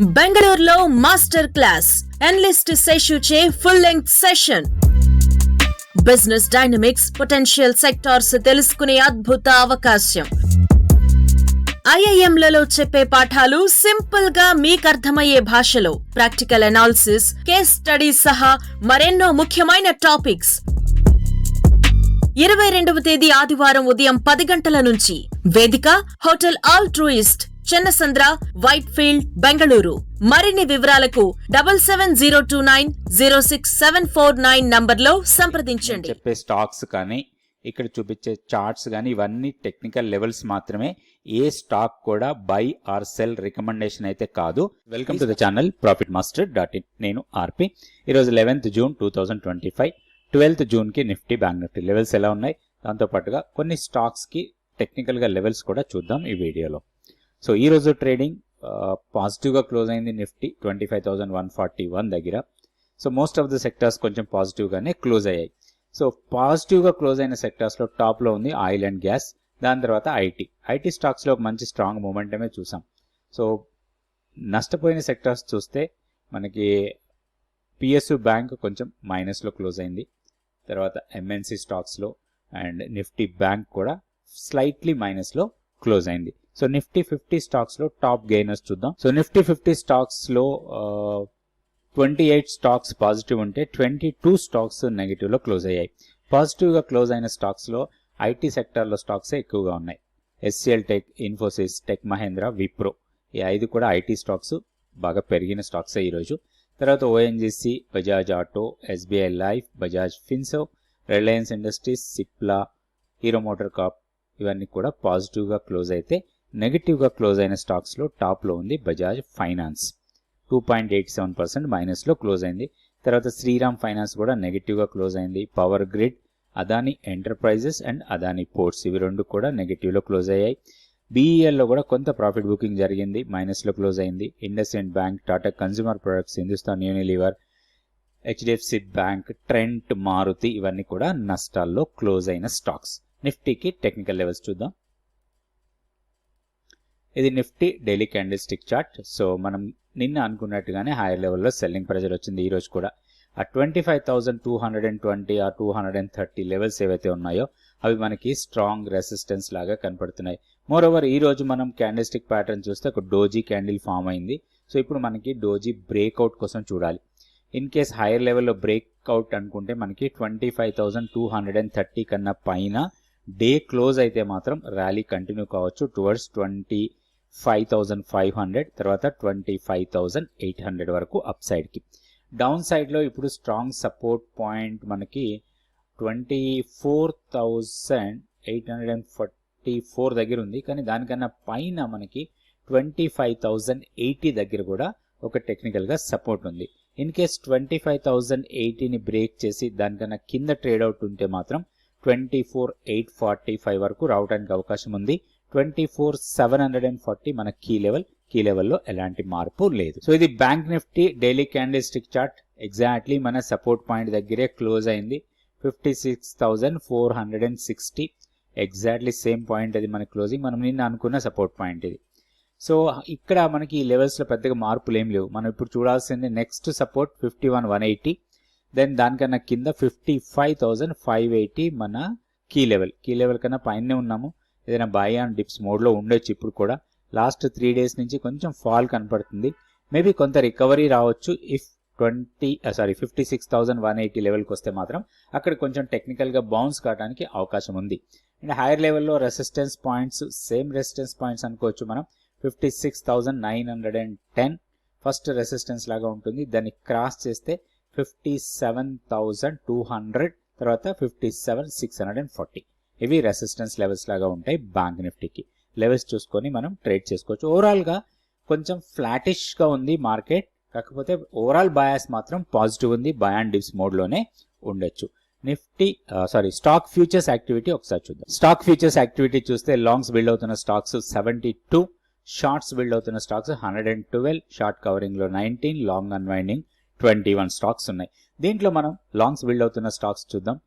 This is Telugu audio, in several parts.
బెంగళూరులో మాస్టర్ క్లాస్. ఎన్లిస్ట్ చే full length session business dynamics potential sectors తెలుసుకునే అద్భుత అవకాశం. ఐఐఎంలలో చెప్పే పాఠాలు సింపుల్గా మీకు అర్థమయ్యే భాషలో. ప్రాక్టికల్ అనాలిసిస్ కేస్ స్టడీస్ సహా మరెన్నో ముఖ్యమైన టాపిక్స్ ఇరవై రెండవ తేదీ ఆదివారం ఉదయం పది గంటల నుంచి. వేదిక hotel Altruist Chennasandra Whitefield Bengaluru. మరిన్ని వివరాలకు double seven zero two nine zero six seven four nine నంబర్లో సంప్రదించండి. చెప్పే స్టాక్స్ కానీ ఇక్కడ చూపించే చార్ట్స్ కానీ ఇవన్నీ టెక్నికల్ లెవెల్స్ మాత్రమే. ఏ స్టాక్ కూడా బై ఆర్ సెల్ రికమెండేషన్ అయితే కాదు. Welcome to the channel profit master dot in. నేను ఆర్పి ఈరోజు eleventh June two thousand twenty five. Twelfth జూన్కి Nifty bank Nifty levels ఎలా ఉన్నాయి? దాంతోపాటుగా కొన్ని స్టాక్స్కి టెక్నికల్గా లెవెల్స్ కూడా చూద్దాం ఈ వీడియోలో. సో ఈ రోజు ట్రేడింగ్ పాజిటివ్గా క్లోజ్ అయింది Nifty twenty five thousand one forty one దగ్గర. So most of the sectors కొంచెం పాజిటివ్గానే క్లోజ్ అయ్యాయి. సో పాజిటివ్గా క్లోజ్ అయిన సెక్టర్స్లో టాప్లో ఉంది ఆయిల్ అండ్ గ్యాస్ దాని తర్వాత ఐటీ ఐటీ స్టాక్స్లో ఒక మంచి స్ట్రాంగ్ మూమెంటమే చూసాం. సో నష్టపోయిన సెక్టర్స్ చూస్తే మనకి పిఎస్యు బ్యాంక్ కొంచెం మైనస్లో క్లోజ్ అయింది. తర్వాత ఎంఎన్సి స్టాక్స్లో అండ్ నిఫ్టీ బ్యాంక్ కూడా స్లైట్లీ మైనస్లో క్లోజ్ అయింది. సో నిఫ్టీ ఫిఫ్టీ స్టాక్స్లో టాప్ గెయినర్స్ చూద్దాం. సో నిఫ్టీ ఫిఫ్టీ స్టాక్స్లో ట్వంటీ ఎయిట్ స్టాక్స్ పాజిటివ్ ఉంటే ట్వంటీ టూ స్టాక్స్ నెగిటివ్లో క్లోజ్ అయ్యాయి. పాజిటివ్గా క్లోజ్ అయిన స్టాక్స్లో ఐటీ సెక్టార్లో స్టాక్సే ఎక్కువగా ఉన్నాయి. HCL Tech Infosys Tech Mahindra Wipro ఈ ఐదు కూడా ఐటీ స్టాక్స్ బాగా పెరిగిన స్టాక్సే ఈరోజు. తర్వాత ONGC Bajaj Auto SBI Life Bajaj Finserv Reliance Industries Cipla Hero MotoCorp ఇవన్నీ కూడా పాజిటివ్గా క్లోజ్ అయితే నెగిటివ్గా క్లోజ్ అయిన స్టాక్స్లో టాప్లో ఉంది Bajaj Finance. Two point eight seven percent మైనస్లో close అయింది. తర్వాత శ్రీరామ్ ఫైనాన్స్ కూడా నెగిటివ్గా క్లోజ్ అయింది. Power Grid Adani Enterprises and Adani Ports ఇవి రెండు కూడా నెగిటివ్లో క్లోజ్ అయ్యాయి. బీఈఎల్లో కూడా కొంత ప్రాఫిట్ బుకింగ్ జరిగింది మైనస్లో క్లోజ్ అయింది. IndusInd Bank Tata Consumer Products Hindustan Unilever HDFC Bank Trent Maruti ఇవన్నీ కూడా నష్టాల్లో క్లోజ్ అయిన స్టాక్స్. నిఫ్టీకి టెక్నికల్ లెవెల్స్ చూద్దాం. ఇది Nifty daily candlestick chart. So మనం నిన్న అనుకున్నట్టుగానే హైయర్ లెవెల్లో సెల్లింగ్ ప్రెజర్ వచ్చింది ఈ రోజు కూడా. ఆ twenty five thousand two hundred and twenty ఆ two hundred and thirty levels ఏవైతే ఉన్నాయో అవి మనకి స్ట్రాంగ్ రెసిస్టెన్స్ లాగా కనపడుతున్నాయి. మోర్ ఓవర్ ఈ రోజు మనం క్యాండిల్ స్టిక్ ప్యాటర్న్ చూస్తే ఒక డోజీ క్యాండిల్ ఫామ్ అయింది. సో ఇప్పుడు మనకి డోజీ బ్రేక్అవుట్ కోసం చూడాలి. ఇన్ కేస్ హైయర్ లెవెల్లో బ్రేక్అవుట్ అనుకుంటే మనకి twenty five thousand two hundred and thirty కన్నా పైన డే క్లోజ్ అయితే మాత్రం ర్యాలీ కంటిన్యూ కావచ్చు. Towards twenty five thousand five hundred తర్వాత twenty five thousand eight hundred వరకు అప్ సైడ్కి డౌన్ సైడ్లో ఇప్పుడు స్ట్రాంగ్ సపోర్ట్ పాయింట్ మనకి twenty four thousand eight hundred and forty four దగ్గర ఉంది. కానీ దానికన్నా పైన మనకి ట్వంటీ ఫైవ్ థౌజండ్ ఎయిటీ దగ్గర కూడా ఒక టెక్నికల్గా సపోర్ట్ ఉంది. In case twenty five thousand ఎయిటీని break చేసి దానికన్నా కింద ట్రేడ్ అవుట్ ఉంటే మాత్రం twenty four eight forty five వరకు రావడానికి అవకాశం ఉంది. Twenty four seven hundred and forty మన కీ లెవెల్ కీ లెవెల్లో ఎలాంటి మార్పు లేదు. సో ఇది bank Nifty daily candlestick chart exactly మన సపోర్ట్ పాయింట్ దగ్గరే క్లోజ్ అయింది. Fifty six thousand four hundred and sixty exactly same point అది మన క్లోజింగ్ మనం నిన్న అనుకున్న సపోర్ట్ పాయింట్ ఇది. సో ఇక్కడ మనకి ఈ లెవెల్స్లో పెద్దగా మార్పులు ఏం లేవు. మనం ఇప్పుడు చూడాల్సింది next support fifty one one eighty then దానికన్నా కింద fifty five thousand five eighty మన కీ లెవెల్ కీ లెవెల్ కన్నా పైనే ఉన్నాము. ఏదైనా బై ఆన్ డిప్స్ మోడ్లో ఉండొచ్చు ఇప్పుడు కూడా. లాస్ట్ త్రీ డేస్ నుంచి కొంచెం ఫాల్ కనపడుతుంది. మేబీ కొంత రికవరీ రావచ్చు if twenty sorry fifty six thousand one eighty లెవెల్కి వస్తే మాత్రం అక్కడ కొంచెం టెక్నికల్గా బౌన్స్ కావడానికి అవకాశం ఉంది. అండ్ హైయర్ లెవెల్లో resistance points same resistance points అనుకోవచ్చు మనం. Fifty six thousand nine hundred and ten. First resistance లాగా ఉంటుంది. దాన్ని క్రాస్ చేస్తే fifty seven thousand two hundred తర్వాత fifty seven six hundred and forty. ఇవి రెసిస్టెన్స్ లెవెల్స్ లాగా ఉంటాయి బ్యాంక్ నిఫ్టీకి లెవెల్స్ చూసుకొని మనం ట్రేడ్ చేసుకోవచ్చు. ఓవరాల్గా కొంచెం ఫ్లాటిష్గా ఉంది మార్కెట్ కాకపోతే ఓవరాల్ బయాస్ మాత్రం పాజిటివ్ ఉంది బై అండ్ డిప్స్ మోడ్లోనే ఉండొచ్చు. Nifty sorry stock futures activity ఒకసారి చూద్దాం. స్టాక్ ఫ్యూచర్స్ యాక్టివిటీ చూస్తే లాంగ్స్ బిల్డ్ అవుతున్న stocks seventy two shorts build అవుతున్న stocks hundred and twelve short కవరింగ్లో nineteen long unwinding twenty one stocks ఉన్నాయి. దీంట్లో మనం లాంగ్స్ బిల్డ్ అవుతున్న స్టాక్స్ చూద్దాం.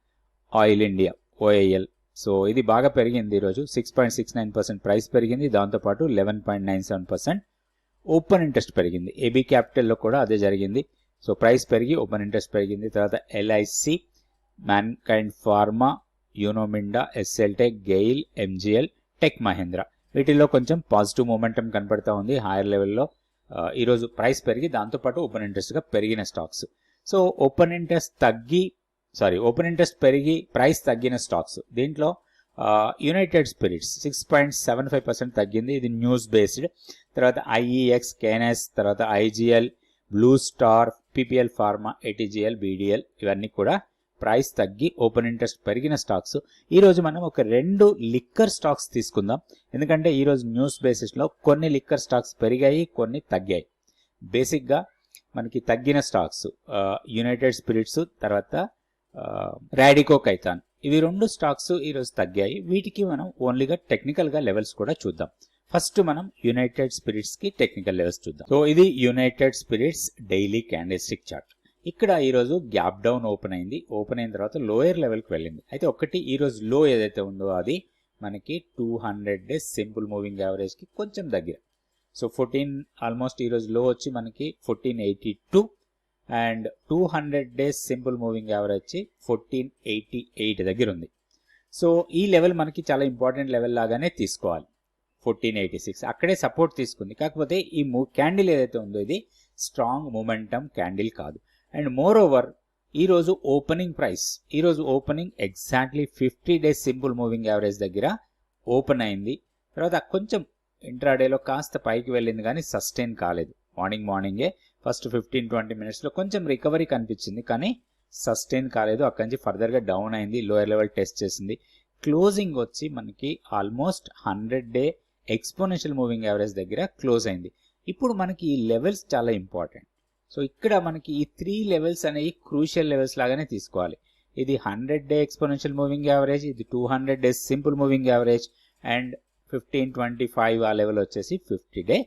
ఆయిల్ ఇండియా ఓఐఎల్ సో ఇది బాగా పెరిగింది ఈరోజు. Six point six nine percent price పెరిగింది. దాంతోపాటు eleven point nine seven percent open interest పెరిగింది. ఏబీ క్యాపిటల్లో కూడా అదే జరిగింది. సో ప్రైస్ పెరిగి ఓపెన్ ఇంట్రెస్ట్ పెరిగింది. తర్వాత LIC Mankind Pharma Uno Minda ఎస్ఎల్టెక్ GAIL MGL Tech Mahindra వీటిల్లో కొంచెం పాజిటివ్ మూమెంటం కనపడతా ఉంది. హైయర్ లెవెల్లో ఈరోజు ప్రైస్ పెరిగి దాంతోపాటు ఓపెన్ ఇంట్రెస్ట్గా పెరిగిన స్టాక్స్ సో ఓపెన్ ఇంట్రెస్ట్ తగ్గి సారీ ఓపెన్ ఇంట్రెస్ట్ పెరిగి ప్రైస్ తగ్గిన స్టాక్స్ దీంట్లో United Spirits six point seven five percent తగ్గింది. ఇది న్యూస్ బేస్డ్ తర్వాత ఐఈఎక్స్ కేఎన్ఎస్ తర్వాత IGL Blue Star PPL Pharma ATGL BDL ఇవన్నీ కూడా ప్రైస్ తగ్గి ఓపెన్ ఇంట్రెస్ట్ పెరిగిన స్టాక్స్ ఈరోజు మనం ఒక రెండు లిక్కర్ స్టాక్స్ తీసుకుందాం. ఎందుకంటే ఈరోజు న్యూస్ బేసిస్లో కొన్ని లిక్కర్ స్టాక్స్ పెరిగాయి కొన్ని తగ్గాయి. బేసిక్గా మనకి తగ్గిన స్టాక్స్ యునైటెడ్ స్పిరిట్స్ తర్వాత రాడికో కైతాన్ ఇవి రెండు స్టాక్స్ ఈరోజు తగ్గాయి. వీటికి మనం ఓన్లీగా టెక్నికల్గా లెవెల్స్ కూడా చూద్దాం. ఫస్ట్ మనం యునైటెడ్ స్పిరిట్స్కి టెక్నికల్ లెవెల్స్ చూద్దాం. సో ఇది United Spirits daily candlestick chart ఇక్కడ ఈరోజు గ్యాప్ డౌన్ ఓపెన్ అయింది. ఓపెన్ అయిన తర్వాత లోయర్ లెవెల్కి వెళ్ళింది. అయితే ఒకటి ఈరోజు లో ఏదైతే ఉందో అది మనకి two hundred days simple moving యావరేజ్కి కొంచెం దగ్గర. సో ఫోర్టీన్ ఆల్మోస్ట్ ఈరోజు లో వచ్చి మనకి fourteen eighty two and two hundred days simple moving average వచ్చి ఫోర్టీన్ ఎయిటీ ఎయిట్ దగ్గర ఉంది సో ఈ లెవెల్ మనకి చాలా ఇంపార్టెంట్ లెవెల్ లాగానే తీసుకోవాలి. ఫోర్టీన్ ఎయిటీ సిక్స్ అక్కడే సపోర్ట్ తీసుకుంది. కాకపోతే ఈ మూ క్యాండిల్ ఏదైతే ఉందో ఇది స్ట్రాంగ్ మూమెంటమ్ క్యాండిల్ కాదు. అండ్ మోర్ ఓవర్ ఈరోజు ఓపెనింగ్ ప్రైస్ ఈరోజు opening exactly fifty days simple moving average దగ్గర ఓపెన్ అయింది. తర్వాత కొంచెం ఇంట్రాడేలో కాస్త పైకి వెళ్ళింది కానీ సస్టైన్ కాలేదు. మార్నింగ్ మార్నింగే ఫస్ట్ ఫిఫ్టీన్ ట్వంటీ మినిట్స్లో కొంచెం రికవరీ కనిపించింది కానీ సస్టైన్ కాలేదు. అక్కడి నుంచి ఫర్దర్గా డౌన్ అయింది లోయర్ లెవెల్ టెస్ట్ చేసింది. క్లోజింగ్ వచ్చి మనకి almost hundred day exponential moving average దగ్గర క్లోజ్ అయింది. ఇప్పుడు మనకి ఈ లెవెల్స్ చాలా ఇంపార్టెంట్ సో ఇక్కడ మనకి ఈ త్రీ లెవెల్స్ అనేవి క్రూషియల్ లెవెల్స్ లాగానే తీసుకోవాలి. ఇది hundred day exponential moving average ఇది two hundred days simple moving average and fifteen twenty five ఆ లెవెల్ వచ్చేసి ఫిఫ్టీ డే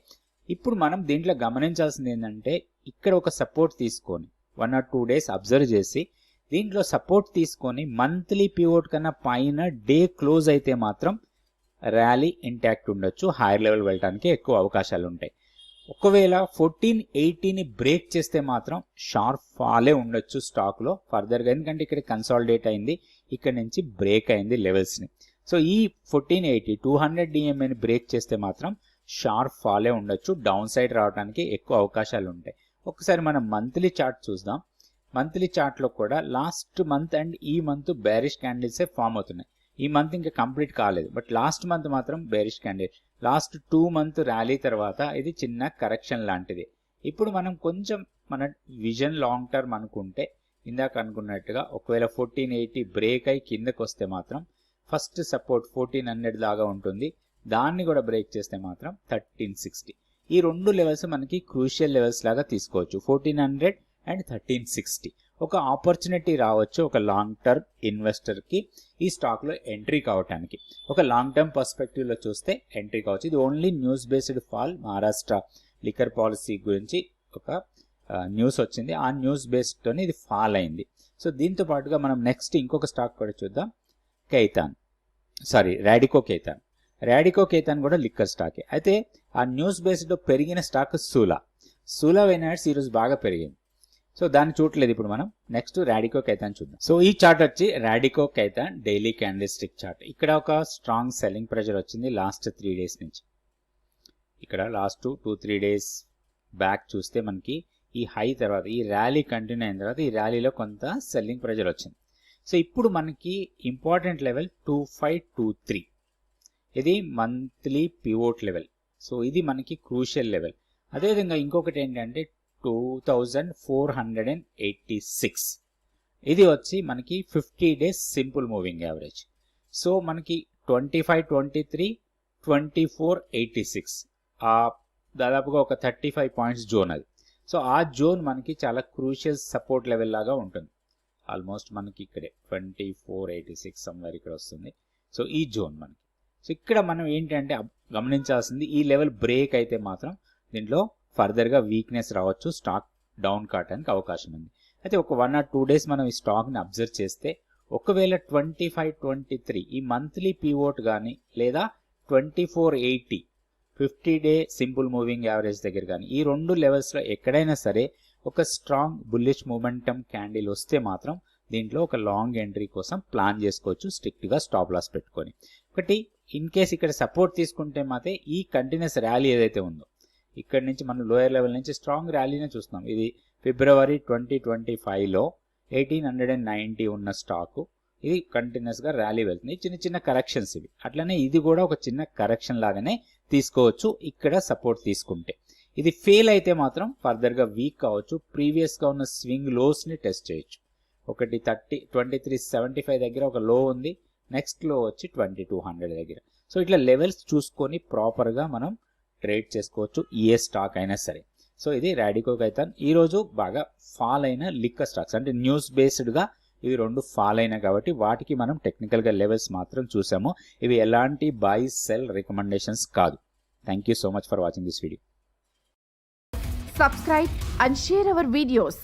ఇప్పుడు మనం దీంట్లో గమనించాల్సింది ఏంటంటే ఇక్కడ ఒక సపోర్ట్ తీసుకొని one or two days observe చేసి దీంట్లో సపోర్ట్ తీసుకొని మంత్లీ పివోట్ కన్నా పైన డే క్లోజ్ అయితే మాత్రం ర్యాలీ ఇంటాక్ట్ ఉండొచ్చు హైయర్ లెవెల్ వెళ్ళడానికి ఎక్కువ అవకాశాలు ఉంటాయి. ఒకవేళ ఫోర్టీన్ ఎయిటీని బ్రేక్ చేస్తే మాత్రం షార్ప్ ఫాలే ఉండొచ్చు స్టాక్లో ఫర్దర్గా ఎందుకంటే ఇక్కడ కన్సాలిడేట్ అయింది ఇక్కడ నుంచి బ్రేక్ అయింది లెవెల్స్ని సో ఈ ఫోర్టీన్ ఎయిటీ టూ హండ్రెడ్ డిఎంఏని బ్రేక్ చేస్తే మాత్రం షార్ప్ ఫాలే ఉండొచ్చు డౌన్ సైడ్ రావడానికి ఎక్కువ అవకాశాలు ఉంటాయి. ఒకసారి మనం మంత్లీ చార్ట్ చూద్దాం. మంత్లీ చార్ట్లో కూడా లాస్ట్ మంత్ అండ్ ఈ మంత్ బ్యారిష్ క్యాండిల్సే ఫామ్ అవుతున్నాయి. ఈ మంత్ ఇంకా కంప్లీట్ కాలేదు బట్ లాస్ట్ మంత్ మాత్రం bearish candle. Last two month rally తర్వాత ఇది చిన్న కరెక్షన్ లాంటిది. ఇప్పుడు మనం కొంచెం మన విజన్ లాంగ్ టర్మ్ అనుకుంటే ఇందాక అనుకున్నట్టుగా ఒకవేళ ఫోర్టీన్ ఎయిటీ బ్రేక్ అయి కిందకు వస్తే మాత్రం ఫస్ట్ సపోర్ట్ ఫోర్టీన్ హండ్రెడ్ దాకా ఉంటుంది. దాన్ని కూడా బ్రేక్ చేస్తే మాత్రం థర్టీన్ సిక్స్టీ ఈ రెండు లెవెల్స్ మనకి క్రూషియల్ లెవెల్స్ లాగా తీసుకోవచ్చు. Fourteen hundred and thirteen sixty ఒక ఆపర్చునిటీ రావచ్చు ఒక లాంగ్ టర్మ్ ఇన్వెస్టర్కి ఈ స్టాక్లో ఎంట్రీ కావటానికి. ఒక లాంగ్ టర్మ్ పర్స్పెక్టివ్లో చూస్తే ఎంట్రీ కావచ్చు. ఇది only news based fall Maharashtra liquor policy గురించి ఒక న్యూస్ వచ్చింది. ఆ న్యూస్ బేస్డ్తోనే ఇది ఫాల్ అయింది. సో దీంతో పాటుగా మనం నెక్స్ట్ ఇంకొక స్టాక్ కూడా చూద్దాం. కైతాన్. సారీ రాడికో కైతాన్ రాడికో కేతన్ కూడా లిక్కర్ స్టాకే. అయితే ఆ న్యూస్ బేస్డ్ పెరిగిన స్టాక్ సూలా. సూలా వైనాట్స్ ఈరోజు బాగా పెరిగింది సో దాన్ని చూడలేదు ఇప్పుడు మనం. నెక్స్ట్ రాడికో కైతాన్ చూద్దాం. సో ఈ చార్ట్ వచ్చి Radico Khaitan daily candlestick chart. ఇక్కడ ఒక స్ట్రాంగ్ సెల్లింగ్ ప్రెషర్ వచ్చింది లాస్ట్ త్రీ డేస్ నుంచి. ఇక్కడ last two three days back చూస్తే మనకి ఈ హై తర్వాత ఈ ర్యాలీ కంటిన్యూ అయిన తర్వాత ఈ ర్యాలీలో కొంత సెల్లింగ్ ప్రెషర్ వచ్చింది. సో ఇప్పుడు మనకి important level two five two three. ఇది మంత్లీ పివోట్ లెవెల్ సో ఇది మనకి క్రూషియల్ లెవెల్ అదేవిధంగా ఇంకొకటి ఏంటంటే two thousand four hundred and eighty six ఇది వచ్చి మనకి fifty days simple moving average so మనకి twenty five twenty three twenty four eighty six ఆ దాదాపుగా ఒక థర్టీ ఫైవ్ పాయింట్స్ జోన్ అది. సో ఆ జోన్ మనకి చాలా క్రూషియల్ సపోర్ట్ లెవెల్ లాగా ఉంటుంది. ఆల్మోస్ట్ మనకి ఇక్కడే twenty four eighty six somewhere ఇక్కడ వస్తుంది. సో ఈ జోన్ మనకి. సో ఇక్కడ మనం ఏంటంటే గమనించాల్సింది ఈ లెవెల్ బ్రేక్ అయితే మాత్రం దీంట్లో ఫర్దర్గా వీక్నెస్ రావచ్చు స్టాక్ డౌన్ కావడానికి అవకాశం ఉంది. అయితే ఒక వన్ ఆర్ టూ డేస్ మనం ఈ స్టాక్ని అబ్జర్వ్ చేస్తే ఒకవేళ ట్వంటీ ఫైవ్ ట్వంటీ త్రీ ఈ మంత్లీ పీవోట్ కానీ లేదా twenty four eighty fifty day simple moving average దగ్గర కానీ ఈ రెండు లెవెల్స్లో ఎక్కడైనా సరే ఒక స్ట్రాంగ్ బుల్లిష్ మూమెంటం క్యాండిల్ వస్తే మాత్రం దీంట్లో ఒక లాంగ్ ఎంట్రీ కోసం ప్లాన్ చేసుకోవచ్చు స్ట్రిక్ట్గా స్టాప్ లాస్ పెట్టుకొని. ఒకటి ఇన్ కేస్ ఇక్కడ సపోర్ట్ తీసుకుంటే మాత్రం ఈ కంటిన్యూస్ ర్యాలీ ఏదైతే ఉందో ఇక్కడ నుంచి మనం లోయర్ లెవెల్ నుంచి స్ట్రాంగ్ ర్యాలీనే చూస్తున్నాం. ఇది ఫిబ్రవరి ట్వంటీ ట్వంటీ ఫైవ్లో ఎయిటీన్ హండ్రెడ్ అండ్ నైంటీ ఉన్న స్టాకు ఇది కంటిన్యూస్గా ర్యాలీ వెళ్తుంది. చిన్న చిన్న కరెక్షన్స్ ఇవి. అట్లనే ఇది కూడా ఒక చిన్న కరెక్షన్ లాగానే తీసుకోవచ్చు ఇక్కడ సపోర్ట్ తీసుకుంటే. ఇది ఫెయిల్ అయితే మాత్రం ఫర్దర్గా వీక్ కావచ్చు. ప్రీవియస్గా ఉన్న స్వింగ్ లోస్ని టెస్ట్ చేయొచ్చు. ఒకటి thirty twenty three seventy five దగ్గర ఒక లో ఉంది. నెక్స్ట్లో వచ్చి ట్వంటీ టూ హండ్రెడ్ దగ్గర. సో ఇట్లా లెవెల్స్ చూసుకొని ప్రాపర్గా మనం ట్రేడ్ చేసుకోవచ్చు ఏ స్టాక్ అయినా సరే. సో ఇది రాడికో కైతాన్. ఈరోజు బాగా ఫాల్ అయిన లిక్కర్ స్టాక్స్. అంటే న్యూస్ బేస్డ్గా ఇవి రెండు ఫాల్ అయినాయి కాబట్టి వాటికి మనం టెక్నికల్గా లెవెల్స్ మాత్రం చూసాము. ఇవి ఎలాంటి బై సెల్ రికమెండేషన్స్ కాదు. Thank you so much for watching this video subscribe and share our videos